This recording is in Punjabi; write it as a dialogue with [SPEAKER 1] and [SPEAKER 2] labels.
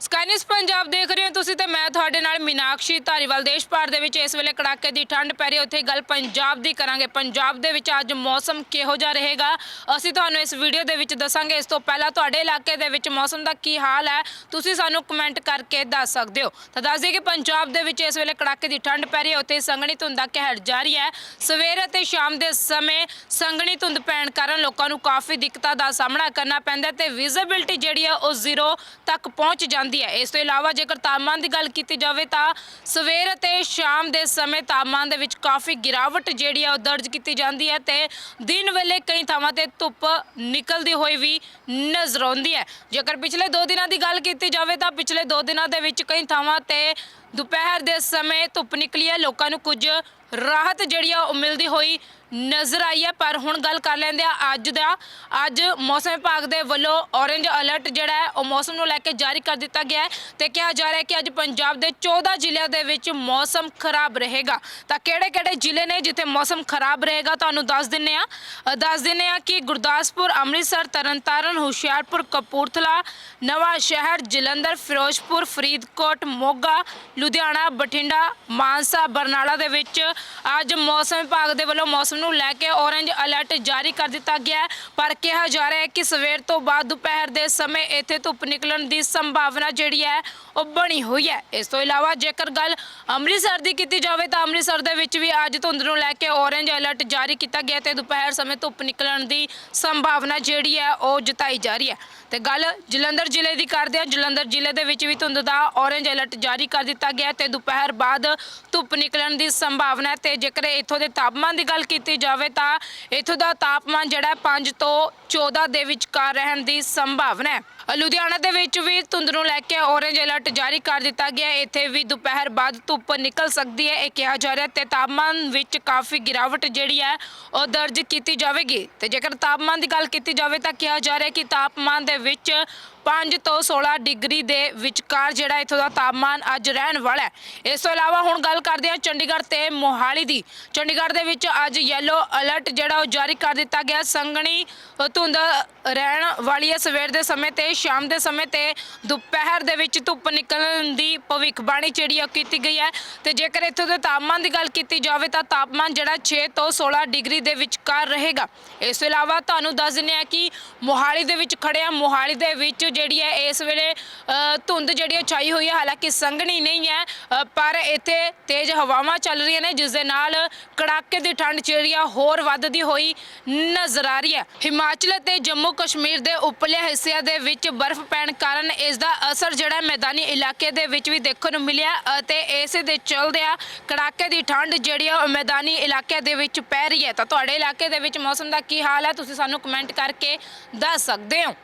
[SPEAKER 1] ਸਕਾਈਨਸ ਪੰਜਾਬ ਦੇਖ ਰਹੇ ਹੋ ਤੁਸੀਂ ਤੇ ਮੈਂ ਤੁਹਾਡੇ ਨਾਲ ਮੀਨਾਕਸ਼ੀ ਧਾਰੀਵਾਲ ਦੇਸ਼ ਭਰ ਦੇ ਵਿੱਚ ਇਸ ਵੇਲੇ ਕੜਾਕੇ ਦੀ ਠੰਡ ਪੈ ਰਹੀ ਹੈ। ਉੱਥੇ ਗੱਲ ਪੰਜਾਬ ਦੀ ਕਰਾਂਗੇ। ਪੰਜਾਬ ਦੇ ਵਿੱਚ ਅੱਜ ਮੌਸਮ ਕਿਹੋ ਜਿਹਾ ਰਹੇਗਾ? ਅਸੀਂ ਤੁਹਾਨੂੰ ਇਸ ਵੀਡੀਓ ਦੇ ਵਿੱਚ ਦੱਸਾਂਗੇ। ਇਸ ਤੋਂ ਪਹਿਲਾਂ ਤੁਹਾਡੇ ਇਲਾਕੇ ਦੇ ਵਿੱਚ ਮੌਸਮ ਦਾ ਕੀ ਹਾਲ ਹੈ? ਤੁਸੀਂ ਸਾਨੂੰ ਕਮੈਂਟ ਕਰਕੇ ਦੱਸ ਸਕਦੇ ਹੋ। ਤਾਂ ਦੱਸ ਦਈਏ ਕਿ ਪੰਜਾਬ ਦੇ ਵਿੱਚ ਇਸ ਵੇਲੇ ਕੜਾਕੇ ਦੀ ਠੰਡ ਪੈ ਰਹੀ ਹੈ। ਉੱਥੇ ਸੰਘਣੀ ਧੁੰਦ ਦਾ ਕਹਿਰ ਜਾਰੀ ਹੈ। ਸਵੇਰ ਅਤੇ ਸ਼ਾਮ ਦੇ ਸਮੇਂ ਸੰਘਣੀ ਧੁੰਦ ਪੈਣ ਕਾਰਨ ਲੋਕਾਂ ਨੂੰ ਕਾਫੀ ਦਿੱਕਤਾਂ ਦਾ ਸਾਹਮਣਾ ਕਰਨਾ ਪੈਂਦਾ ਹੈ ਤੇ ਵਿਜ਼ਿਬਿਲਟੀ ਜਿਹੜੀ ਹੈ ਉਹ ਜ਼ੀਰੋ ਤੱਕ ਪਹੁੰਚ ਜਾਂਦੀ ਹੈ। ਇਸ ਤੋਂ ਇਲਾਵਾ ਜੇਕਰ ਤਾਪਮਾਨ ਦੀ ਗੱਲ ਕੀਤੀ ਜਾਵੇ ਤਾਂ ਸਵੇਰ ਅਤੇ ਸ਼ਾਮ ਦੇ ਸਮੇਂ ਤਾਪਮਾਨ ਦੇ ਵਿੱਚ ਕਾਫੀ ਗਿਰਾਵਟ ਜਿਹੜੀ ਹੈ ਉਹ ਦਰਜ ਕੀਤੀ ਜਾਂਦੀ ਹੈ ਤੇ ਦਿਨ ਵੇਲੇ ਕਈ ਥਾਵਾਂ ਤੇ ਧੁੱਪ ਨਿਕਲਦੀ ਹੋਈ ਵੀ ਨਜ਼ਰ ਆਉਂਦੀ ਹੈ। ਜੇਕਰ ਪਿਛਲੇ 2 ਦਿਨਾਂ ਦੀ ਗੱਲ ਕੀਤੀ ਜਾਵੇ ਤਾਂ ਪਿਛਲੇ 2 ਦਿਨਾਂ ਦੇ ਵਿੱਚ ਕਈ ਥਾਵਾਂ ਤੇ ਦੁਪਹਿਰ ਦੇ ਸਮੇਂ ਧੁੱਪ ਨਿਕਲੀ ਹੈ ਲੋਕਾਂ ਨੂੰ ਕੁਝ ਰਾਹਤ ਜਿਹੜੀ ਆ ਉਹ ਮਿਲਦੀ ਹੋਈ ਨਜ਼ਰ ਆਈ ਹੈ ਪਰ ਹੁਣ ਗੱਲ ਕਰ ਲੈਂਦੇ ਆ ਅੱਜ ਦਾ। ਅੱਜ ਮੌਸਮ ਵਿਭਾਗ ਦੇ ਵੱਲੋਂ ਔਰੇਂਜ ਅਲਰਟ ਜਿਹੜਾ ਹੈ ਉਹ ਮੌਸਮ ਨੂੰ ਲੈ ਕੇ ਜਾਰੀ ਕਰ ਦਿੱਤਾ ਗਿਆ ਹੈ ਤੇ ਕਿਹਾ ਜਾ ਰਿਹਾ ਹੈ ਕਿ ਅੱਜ ਪੰਜਾਬ ਦੇ 14 ਜ਼ਿਲ੍ਹਿਆਂ ਦੇ ਵਿੱਚ ਮੌਸਮ ਖਰਾਬ ਰਹੇਗਾ। ਤਾਂ ਕਿਹੜੇ-ਕਿਹੜੇ ਜ਼ਿਲ੍ਹੇ ਨੇ ਜਿੱਥੇ ਮੌਸਮ ਖਰਾਬ ਰਹੇਗਾ ਤੁਹਾਨੂੰ ਦੱਸ ਦਿੰਨੇ ਆ ਅ, ਦੱਸ ਦਿੰਨੇ ਆ ਕਿ ਗੁਰਦਾਸਪੁਰ ਅੰਮ੍ਰਿਤਸਰ ਤਰਨਤਾਰਨ ਹੁਸ਼ਿਆਰਪੁਰ ਕਪੂਰਥਲਾ ਨਵਾਂ ਸ਼ਹਿਰ ਜਲੰਧਰ ਫਿਰੋਜ਼ਪੁਰ ਫਰੀਦਕੋਟ ਮੋਗਾ ਲੁਧਿਆਣਾ, ਬਠਿੰਡਾ, ਮਾਨਸਾ, ਬਰਨਾਲਾ ਦੇ ਵਿੱਚ ਅੱਜ ਮੌਸਮ ਵਿਭਾਗ ਦੇ ਵੱਲੋਂ ਮੌਸਮ ਨੂੰ ਲੈ ਕੇ ਔਰੇਂਜ ਅਲਰਟ ਜਾਰੀ ਕਰ ਦਿੱਤਾ ਗਿਆ ਹੈ। ਪਰ ਕਿਹਾ ਜਾ ਰਿਹਾ ਹੈ ਕਿ ਸਵੇਰ ਤੋਂ ਬਾਅਦ ਦੁਪਹਿਰ ਦੇ ਸਮੇਂ ਇੱਥੇ ਧੁੱਪ ਨਿਕਲਣ ਦੀ ਸੰਭਾਵਨਾ ਜਿਹੜੀ ਹੈ ਉਹ ਬਣੀ ਹੋਈ ਹੈ। ਇਸ ਤੋਂ ਇਲਾਵਾ ਜੇਕਰ ਗੱਲ ਅੰਮ੍ਰਿਤਸਰ ਦੀ ਕੀਤੀ ਜਾਵੇ ਤਾਂ ਅੰਮ੍ਰਿਤਸਰ ਦੇ ਵਿੱਚ ਵੀ ਅੱਜ ਧੁੰਦ ਨੂੰ ਲੈ ਕੇ ਔਰੇਂਜ ਅਲਰਟ ਜਾਰੀ ਕੀਤਾ ਗਿਆ ਤੇ ਦੁਪਹਿਰ ਸਮੇਂ ਧੁੱਪ ਨਿਕਲਣ ਦੀ ਸੰਭਾਵਨਾ ਜਿਹੜੀ ਹੈ ਉਹ ਜਤਾਈ ਜਾ ਰਹੀ ਹੈ। ਤੇ ਗੱਲ ਜਲੰਧਰ ਜ਼ਿਲ੍ਹੇ ਦੀ ਕਰਦੇ ਹਾਂ। ਜਲੰਧਰ ਜ਼ਿਲ੍ਹੇ ਦੇ ਵਿੱਚ ਵੀ ਧੁੰਦ ਦਾ ਔਰੇਂਜ ਅਲਰਟ ਜਾਰੀ ਕਰ ਦਿੱਤਾ ਗਿਆ ਹੈ ਤੇ ਦੁਪਹਿਰ ਬਾਅਦ ਧੁੱਪ ਨਿਕਲਣ ਦੀ ਸੰਭਾਵਨਾ ਹੈ ਤੇ ਜੇਕਰ ਇੱਥੋਂ ਦੇ ਤਾਪਮਾਨ ਦੀ ਗੱਲ ਕੀਤੀ ਜਾਵੇ ਤਾਂ ਇੱਥੋਂ ਦਾ ਤਾਪਮਾਨ ਜਿਹੜਾ ਹੈ 5 ਤੋਂ 14 ਦੇ ਵਿਚਕਾਰ ਰਹਿਣ ਦੀ ਸੰਭਾਵਨਾ ਹੈ। ਲੁਧਿਆਣਾ ਦੇ ਵਿੱਚ ਵੀ ਧੁੰਦ ਨੂੰ ਲੈ ਕੇ ਔਰੇਂਜ ਅਲਰਟ ਜਾਰੀ ਕਰ ਦਿੱਤਾ ਗਿਆ ਹੈ। ਇੱਥੇ ਵੀ ਦੁਪਹਿਰ ਬਾਅਦ ਧੁੱਪ ਨਿਕਲ ਸਕਦੀ ਹੈ। ਇਹ ਕਿਹਾ ਜਾ ਰਿਹਾ ਤੇ ਤਾਪਮਾਨ ਵਿੱਚ ਕਾਫੀ ਗਿਰਾਵਟ ਜਿਹੜੀ ਹੈ, ਉਹ ਦਰਜ ਕੀਤੀ ਜਾਵੇਗੀ। ਤੇ ਜੇਕਰ ਤਾਪਮਾਨ ਦੀ ਗੱਲ ਕੀਤੀ ਜਾਵੇ ਤਾਂ ਕਿਹਾ ਜਾ ਰਿਹਾ ਕਿ ਤਾਪਮਾਨ ਦੇ ਵਿੱਚ 5 ਤੋਂ 16 ਡਿਗਰੀ ਦੇ ਵਿਚਕਾਰ ਜਿਹੜਾ ਇੱਥੋਂ ਦਾ ਤਾਪਮਾਨ ਅੱਜ ਰਹਿਣ ਵਾਲਾ ਹੈ। ਇਸ ਤੋਂ ਇਲਾਵਾ ਹੁਣ ਗੱਲ ਕਰਦੇ ਹਾਂ ਚੰਡੀਗੜ੍ਹ ਤੇ ਮੋਹਾਲੀ ਦੀ। ਚੰਡੀਗੜ੍ਹ ਦੇ ਵਿੱਚ ਅੱਜ ਯੈਲੋ ਅਲਰਟ ਜਿਹੜਾ ਉਹ ਜਾਰੀ ਕਰ ਦਿੱਤਾ ਗਿਆ। ਸੰਘਣੀ ਧੁੰਦ ਰਹਿਣ ਵਾਲੀ ਹੈ। ਸਵੇਰ ਦੇ ਸਮੇਂ ਤੇ, ਸ਼ਾਮ ਦੇ ਸਮੇਂ ਤੇ ਦੁਪਹਿਰ ਦੇ ਵਿੱਚ ਧੁੱਪ ਨਿਕਲਣ ਦੀ ਭਵਿੱਖਬਾਣੀ ਜਿਹੜੀ ਆ ਕੀਤੀ ਗਈ ਹੈ। ਤੇ ਜੇਕਰ ਇੱਥੋਂ ਦੇ ਤਾਪਮਾਨ ਦੀ ਗੱਲ ਕੀਤੀ ਜਾਵੇ ਤਾਂ ਤਾਪਮਾਨ ਜਿਹੜਾ 6 ਤੋਂ 16 ਡਿਗਰੀ ਦੇ ਵਿਚਕਾਰ ਰਹੇਗਾ। ਇਸ ਤੋਂ ਇਲਾਵਾ ਤੁਹਾਨੂੰ ਦੱਸ ਦਿੰਦੇ ਆ ਕਿ ਮੋਹਾਲੀ ਦੇ ਵਿੱਚ ਖੜੇ ਮੋਹਾਲੀ ਦੇ ਵਿੱਚ ਜਿਹੜੀ ਹੈ, ਇਸ ਵੇਲੇ ਧੁੰਦ ਜਿਹੜੀ ਹੈ, ਛਾਈ ਹੋਈ ਹੈ। ਹਾਲਾਂਕਿ ਸੰਘਣੀ ਨਹੀਂ ਹੈ ਪਰ ਇੱਥੇ ਤੇਜ਼ ਹਵਾਵਾਂ ਚੱਲ ਰਹੀਆਂ ਨੇ, ਜਿਸ ਦੇ ਨਾਲ ਕੜਾਕੇ ਦੀ ਠੰਡ ਜਿਹੜੀ ਆ, ਹੋਰ ਵੱਧਦੀ ਹੋਈ ਨਜ਼ਰ ਆ ਰਹੀ ਹੈ। ਹਿਮਾਚਲ ਅਤੇ ਜੰਮੂ ਕਸ਼ਮੀਰ ਦੇ ਉਪਰਲੇ ਹਿੱਸਿਆਂ ਦੇ ਵਿੱਚ ਬਰਫ਼ ਪੈਣ ਕਾਰਨ ਇਸ ਦਾ ਅਸਰ ਜਿਹੜਾ ਮੈਦਾਨੀ ਇਲਾਕੇ ਦੇ ਵਿੱਚ ਵੀ ਦੇਖਣ ਨੂੰ ਮਿਲਿਆ, ਅਤੇ ਇਸੇ ਦੇ ਚਲਦਿਆਂ ਕੜਾਕੇ ਦੀ ਠੰਡ ਜਿਹੜੀ ਆ, ਉਹ ਮੈਦਾਨੀ ਇਲਾਕੇ ਦੇ ਵਿੱਚ ਪੈ ਰਹੀ ਹੈ। ਤਾਂ ਤੁਹਾਡੇ ਇਲਾਕੇ ਦੇ ਵਿੱਚ ਮੌਸਮ ਦਾ ਕੀ ਹਾਲ ਹੈ? ਤੁਸੀਂ ਸਾਨੂੰ ਕਮੈਂਟ ਕਰਕੇ ਦੱਸ ਸਕਦੇ ਹੋ।